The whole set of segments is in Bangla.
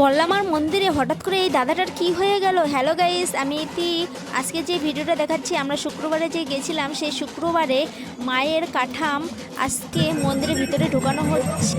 বল্লামার মন্দিরে, হঠাৎ করে এই দাদাটার কি হয়ে গেল? হ্যালো গাইস আমি এটি আজকে যে ভিডিওটা দেখাচ্ছি, আমরা শুক্রবারে যে গেছিলাম, সেই শুক্রবারে মায়ের কাঠাম আজকে মন্দিরের ভিতরে ঢোকানো হচ্ছে।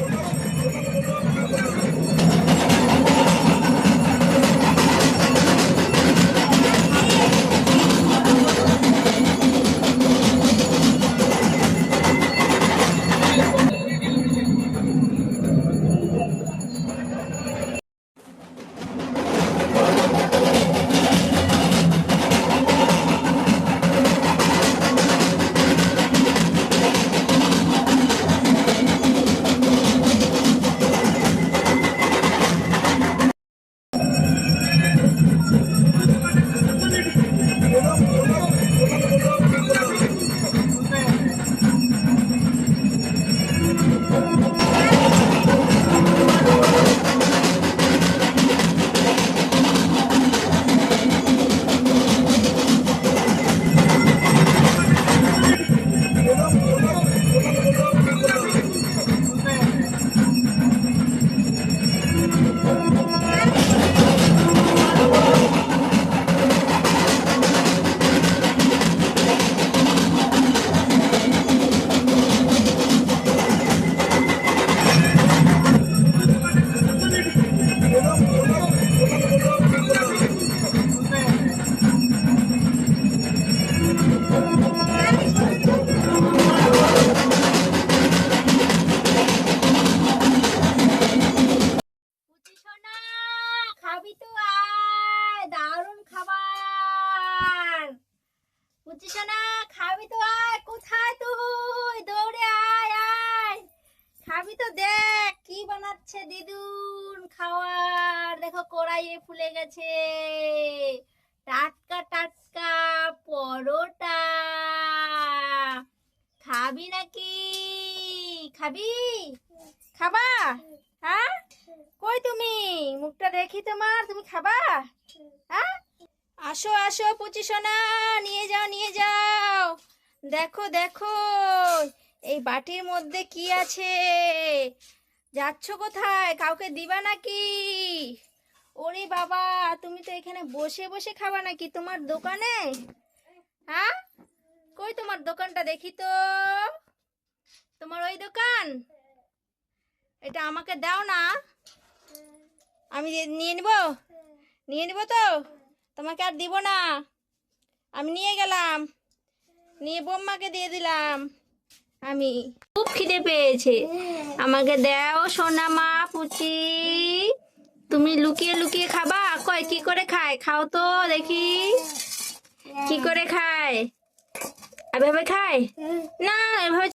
পুচি সোনা, খাবি তো আয়, কোথায় তুই? দৌড়ে আয় আয়। খাবি তো দেখ, কি বানাচ্ছে দিদুন খাওয়ার। দেখো কড়াইয়ে ফুলে গেছে। টাটকা টাটকা পরোটা। খাবি নাকি? খাবি? খাবা? হ্যাঁ? কই তুমি? মুখটা দেখি তোমার, তুমি খাবা? হ্যাঁ? আসো আসো পুচি সোনা, নিয়ে যাও নিয়ে যাও। দেখো দেখো, এই বাটির মধ্যে কি আছে? যাচ্ছ কোথায়? কাউকে দিবা নাকি? ওরে বাবা, তুমি তো এখানে বসে বসে খাবা নাকি তোমার দোকানে? হ্যাঁ? কই তোমার দোকানটা দেখি তো। তোমার ওই দোকান? এটা আমাকে দাও না। আমি নিয়ে নিব? নিয়ে নিব তো? তোমাকে আর দিব না। আমি নিয়ে গেলাম। নিয়ে বোম্মাকে দিয়ে দিলাম। আমি খুব খিদে পেয়েছে। আমাকে দাও সোনা মা পুচি তুমি লুকিয়ে লুকিয়ে খাবা। কয়, কি করে খায়? খাও তো দেখি। কি করে খায়? এভাবে খায়? না, এভাবে